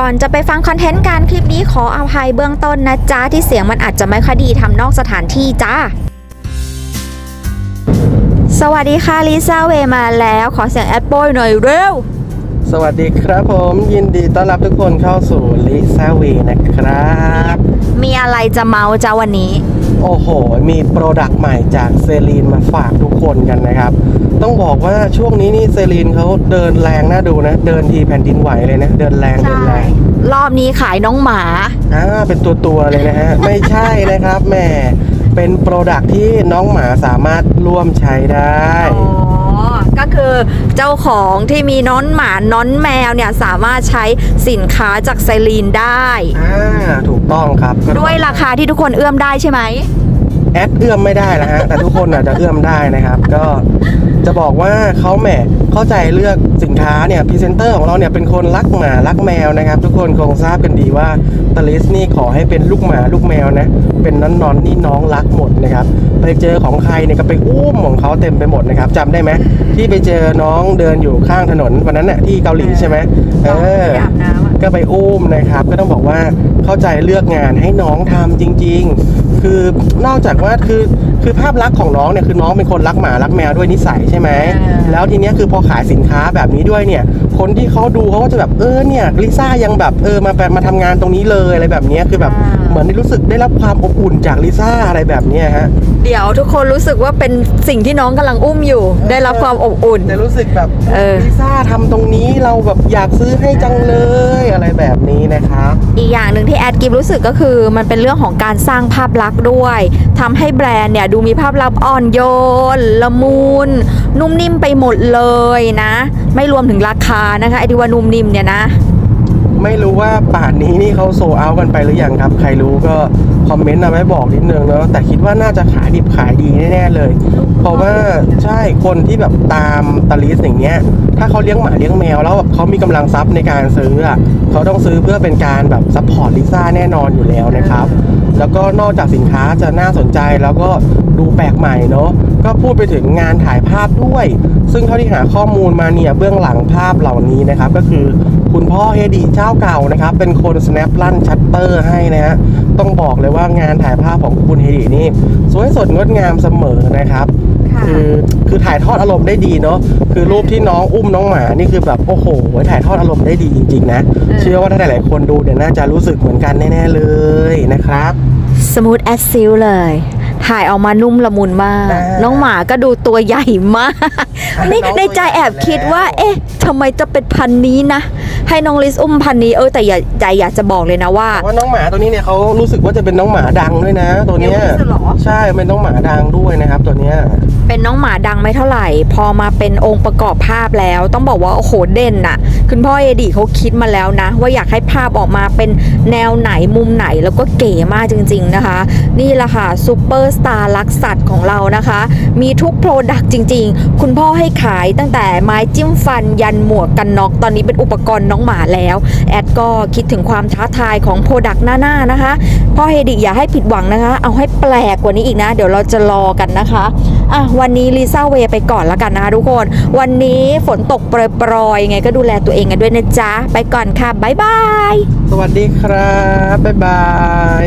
ก่อนจะไปฟังคอนเทนต์การคลิปนี้ขออภัยเบื้องต้นนะจ๊ะ ที่เสียงมันอาจจะไม่ค่อยดีทำนอกสถานที่จ้าสวัสดีค่ะลิซ่าเวย์มาแล้วขอเสียงแอดโบยหน่อยเร็ว สวัสดีครับผมยินดีต้อนรับทุกคนเข้าสู่ลิซ่าวีนะครับ มีอะไรจะเมาจ้าวันนี้ โอ้โห มีโปรดักต์ใหม่จากเซรีนมาฝากทุกคนกันนะครับ ต้องบอกว่าช่วงนี้นี่เซรีนเขาเดินแรงน่าดูนะ เดินทีแผ่นดินไหวเลยนะ เดินแรงเดินแรงรอบนี้ขายน้องหมาอ่าเป็นตัวตัวๆเลยนะฮะ ไม่ใช่นะครับแหม่เป็นโปรดักต์ที่น้องหมาสามารถร่วมใช้ได้อ๋อ ก็คือเจ้าของที่มีน้อนหมาน้อนแมวเนี่ยสามารถใช้สินค้าจากไซรีนได้ อ่าถูกต้องครับก็ด้วยราคาที่ทุกคนเอื้อมได้ใช่ไหม แอดเอื้อมไม่ได้นะฮะ แต่ทุกคนอาจจะเอื้อมได้นะครับ ก็จะบอกว่าเขาแหมเข้าใจเลือกสินค้าเนี่ยพรีเซนเตอร์ของเราเนี่ยเป็นคนรักหมารักแมวนะครับ ทุกคนคงทราบกันดีว่าตลิสนี่ขอให้เป็นลูกหมาลูกแมวนะ เป็นน้อนนอนๆนี่น้องรักหมดนะครับ ไปเจอของใครเนี่ยก็ไปอุ้มของเขาเต็มไปหมดนะครับจำได้ไหมที่ไปเจอน้องเดินอยู่ข้างถนนวันนั้นน่ะที่เกาหลีใช่ไหมเออที่อาบน้ำอะก็ไปอุ้มนะครับ ก็ต้องบอกว่าเข้าใจเลือกงานให้น้องทำจริง ๆ คือนอกจากว่าคือคือภาพลักษณ์ของน้องเนี่ยคือน้องเป็นคนรักหมารักแมวด้วยนิสัยใช่ไหมอ่าแล้วทีเนี้ยคือพอขายสินค้าแบบนี้ด้วยเนี่ย คนที่เขาดูเขาก็จะแบบเออเนี่ยลิซ่ายังแบบเออมาแบบมาทำงานตรงนี้เลยอะไรแบบเนี้ยคือแบบเหมือนได้รู้สึกได้รับความอบอุ่นจากลิซ่าอะไรแบบเนี้ยฮะเดี๋ยวทุกคนรู้สึกว่าเป็นสิ่งที่น้องกำลังอุ้มอยู่ ได้รับความอบอุ่น แต่รู้สึกแบบเออ ลิซ่าทำตรงนี้เราแบบอยากซื้อให้จังเลยอะไรแบบนี้นะครับอีกอย่างหนึ่งที่แอดกิฟรู้สึกก็คือมันเป็นเรื่องของการสร้างภาพลักษณ์ด้วยทำให้แบรนด์เนี่ยดูมีภาพลักษณ์อ่อนโยน ละมุนนุ่มนิ่มไปหมดเลยนะ ไม่รวมถึงราคานะคะไอที่ว่านุ่มนิ่มเนี่ยนะ ไม่รู้ว่าป่านนี้นี่เขาโซเอากันไปหรือยังครับ ใครรู้ก็คอมเมนต์เอาไว้บอกนิดนึงเนาะแต่คิดว่าน่าจะขายดิบขายดีแน่ๆเลย เพราะว่าใช่คนที่แบบตามตลิสอย่างเงี้ย ถ้าเขาเลี้ยงหมาเลี้ยงแมวแล้วแบบเขามีกำลังทรัพย์ในการซื้ออะเขาต้องซื้อเพื่อเป็นการแบบซัพพอร์ตลิซ่าแน่นอนอยู่แล้วนะครับ แล้วก็นอกจากสินค้าจะน่าสนใจแล้วก็ดูแปลกใหม่เนาะก็พูดไปถึงงานถ่ายภาพด้วย ซึ่งเท่าที่หาข้อมูลมาเนี่ยเบื้องหลังภาพเหล่านี้นะครับก็คือคุณพ่อเฮดีเจ้าเก่านะครับ เป็นคน snap ลั่นชัตเตอร์ให้นะฮะต้องบอกเลยว่างานถ่ายภาพของคุณเฮดีนี่สวยสดงดงามเสมอนะครับ ค่ะคือคือถ่ายทอดอารมณ์ได้ดีเนาะคือรูปที่น้องอุ้มน้องหมานี่คือแบบโอ้โหถ่ายทอดอารมณ์ได้ดีจริงๆนะเชื่อว่าถ้าหลายๆคนดูเนี่ยน่าจะรู้สึกเหมือนกันแน่ๆเลยนะครับสมูทแอดซิลเลย ถ่ายออกมานุ่มละมุนมากอ่าน้องหมาก็ดูตัวใหญ่มาก นี่น้องในใจแอบคิดว่าตัวใหญ่เอ๊ะทำไมจะเป็นพันธุ์นี้นะ ให้น้องลิสอุ้มพันธุ์นี้เออแต่อย่าใจอยากจะบอกเลยนะว่า แต่ว่าน้องหมาตัวนี้เนี่ยเขารู้สึกว่าจะเป็นน้องหมาดังด้วยนะ ตัวเนี้ยเดี๋ยวรู้สึกเหรอ ใช่เป็นน้องหมาดังด้วยนะครับตัวเนี้ย เป็นน้องหมาดังไม่เท่าไหร่ พอมาเป็นองค์ประกอบภาพแล้ว ต้องบอกว่า โอ้โหเด่นน่ะ คุณพ่อเอดีเขาคิดมาแล้วนะ ว่าอยากให้ภาพออกมาเป็นแนวไหนมุมไหนแล้วก็เก๋มากจริง ๆนะคะ นี่แหละค่ะซูเปอร์สตาร์ลักสัตว์ของเรานะคะ มีทุกโปรดักต์จริง ๆ คุณพ่อให้ขายตั้งแต่ไม้จิ้มฟันยันหมวกกันน็อกตอนนี้เป็นอุปกรณ์น้องหมาแล้ว แอดก็คิดถึงความท้าทายของโปรดักต์หน้าๆนะคะพ่อเฮดิอย่าให้ผิดหวังนะคะ เอาให้แปลกกว่านี้อีกนะ เดี๋ยวเราจะรอกันนะคะอะวันนี้ลิซ่าเวไปก่อนแล้วกันนะคะทุกคน วันนี้ฝนตกโปรยๆไงก็ดูแลตัวเองกันด้วยนะจ๊ะ ไปก่อนค่ะบ๊ายบาย สวัสดีครับบ๊ายบาย